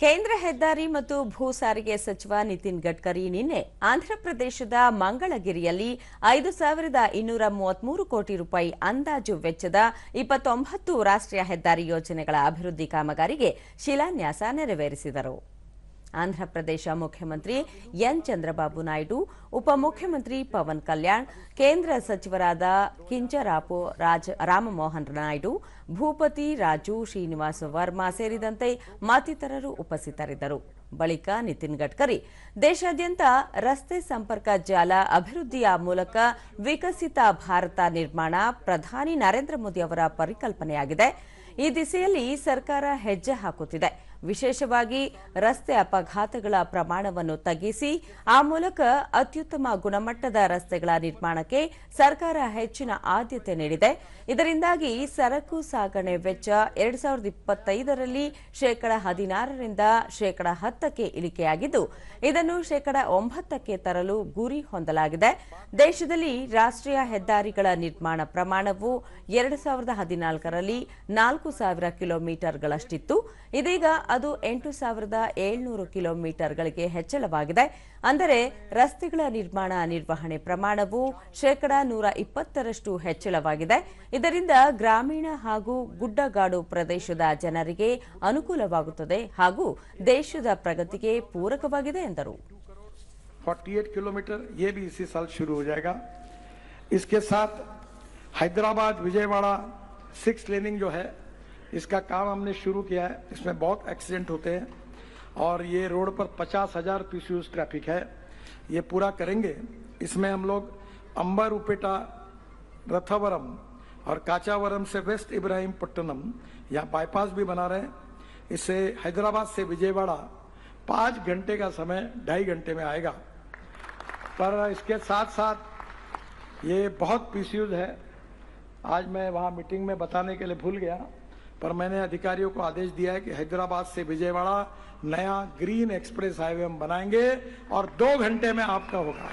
ಕೇಂದ್ರ ಹೆದ್ದಾರಿ ಮತ್ತು ಭೂ ಸಾರಿಗೆ ಸಚಿವ ನಿತಿನ್ ಗಡ್ಕರಿ ನಿನ್ನೆ ಆಂಧ್ರಪ್ರದೇಶದ ಮಂಗಳಗಿರಿಯಲ್ಲಿ ಐದು ಸಾವಿರದ ಇನ್ನೂರ ಮೂವತ್ಮೂರು ಕೋಟಿ ರೂಪಾಯಿ ಅಂದಾಜು ವೆಚ್ಚದ ಇಪ್ಪತ್ತೊಂಬತ್ತು ರಾಷ್ಟ್ರೀಯ ಹೆದ್ದಾರಿ ಯೋಜನೆಗಳ ಅಭಿವೃದ್ಧಿ ಕಾಮಗಾರಿಗೆ ಶಿಲಾನ್ಯಾಸ ನೆರವೇರಿಸಿದರು. ಆಂಧ್ರಪ್ರದೇಶ ಮುಖ್ಯಮಂತ್ರಿ ಎನ್ ಚಂದ್ರಬಾಬು ನಾಯ್ಡು ಉಪಮುಖ್ಯಮಂತ್ರಿ ಪವನ್ ಕಲ್ಯಾಣ್, ಕೇಂದ್ರ ಸಚಿವರಾದ ಕಿಂಚರಾಪು ರಾಜ ರಾಮಮೋಹನ್ ನಾಯ್ಡು, ಭೂಪತಿ ರಾಜು ಶ್ರೀನಿವಾಸ ವರ್ಮಾ ಸೇರಿದಂತೆ ಮತ್ತಿತರರು ಉಪಸ್ಥಿತರಿದ್ದರು. ಬಳಿಕ ನಿತಿನ್ ಗಡ್ಕರಿ, ದೇಶಾದ್ಯಂತ ರಸ್ತೆ ಸಂಪರ್ಕ ಜಾಲ ಅಭಿವೃದ್ಧಿಯ ಮೂಲಕ ವಿಕಸಿತ ಭಾರತ ನಿರ್ಮಾಣ ಪ್ರಧಾನಿ ನರೇಂದ್ರ ಮೋದಿ ಅವರ ಪರಿಕಲ್ಪನೆಯಾಗಿದೆ. ಈ ದಿಸೆಯಲ್ಲಿ ಸರ್ಕಾರ ಹೆಜ್ಜೆ ಹಾಕುತ್ತಿದೆ. ವಿಶೇಷವಾಗಿ ರಸ್ತೆ ಅಪಘಾತಗಳ ಪ್ರಮಾಣವನ್ನು ತಗ್ಗಿಸಿ, ಆ ಮೂಲಕ ಅತ್ಯುತ್ತಮ ಗುಣಮಟ್ಟದ ರಸ್ತೆಗಳ ನಿರ್ಮಾಣಕ್ಕೆ ಸರ್ಕಾರ ಹೆಚ್ಚಿನ ಆದ್ಯತೆ ನೀಡಿದೆ. ಇದರಿಂದಾಗಿ ಸರಕು ಸಾಗಣೆ ವೆಚ್ಚ ಎರಡ್ ಸಾವಿರದ ಇಪ್ಪತ್ತೈದರಲ್ಲಿ ಶೇಕಡ ಹದಿನಾರರಿಂದ ಶೇಕಡ ಹತ್ತಕ್ಕೆ ಇಳಿಕೆಯಾಗಿದ್ದು, ಇದನ್ನು ಶೇಕಡ ಒಂಬತ್ತಕ್ಕೆ ತರಲು ಗುರಿ ಹೊಂದಲಾಗಿದೆ. ದೇಶದಲ್ಲಿ ರಾಷ್ಟ್ರೀಯ ಹೆದ್ದಾರಿಗಳ ನಿರ್ಮಾಣ ಪ್ರಮಾಣವು ಎರಡ್ ಸಾವಿರದ ಹದಿನಾಲ್ಕರಲ್ಲಿ ನಾಲ್ಕು ಸಾವಿರ ಕಿಲೋಮೀಟರ್ಗಳಷ್ಟಿತ್ತು ಇದೀಗ ಅದು ಎಂಟು ಸಾವಿರದ ಏಳ್ನೂರು ಕಿಲೋಮೀಟರ್ಗಳಿಗೆ ಹೆಚ್ಚಳವಾಗಿದೆ ಅಂದರೆ ರಸ್ತೆಗಳ ನಿರ್ಮಾಣ ನಿರ್ವಹಣೆ ಪ್ರಮಾಣವು ಶೇಕಡ ನೂರ ಇಪ್ಪತ್ತರಷ್ಟು ಹೆಚ್ಚಳವಾಗಿದೆ ಇದರಿಂದ ಗ್ರಾಮೀಣ ಹಾಗೂ ಗುಡ್ಡಗಾಡು ಪ್ರದೇಶದ ಜನರಿಗೆ ಅನುಕೂಲವಾಗುತ್ತದೆ ಹಾಗೂ ದೇಶದ ಪ್ರಗತಿಗೆ ಪೂರಕವಾಗಿದೆ ಎಂದರು 48 किलोमीटर ये भी इसी साल शुरू हो जाएगा इसके साथ हैदराबाद विजयवाड़ा सिक्स लेनिंग जो है इसका काम हमने शुरू किया है। इसमें बहुत एक्सीडेंट होते हैं। और ये रोड पर पचास हज़ार पीसीयूज ट्रैफ़िक है। ये पूरा करेंगे। इसमें हम लोग अंबर उपेटा रथावरम और काचावरम से वेस्ट इब्राहिम पट्टनम यहाँ बाईपास भी बना रहे हैं। इससे हैदराबाद से विजयवाड़ा पाँच घंटे का समय, ढाई घंटे में आएगा। पर इसके साथ साथ ये बहुत पीसीयूज है। आज मैं वहाँ मीटिंग में बताने के लिए भूल गया। पर मैंने अधिकारियों को आदेश दिया है कि हैदराबाद से विजयवाड़ा नया ग्रीन एक्सप्रेस हाईवे हम बनाएँगे और दो घंटे में आपका होगा।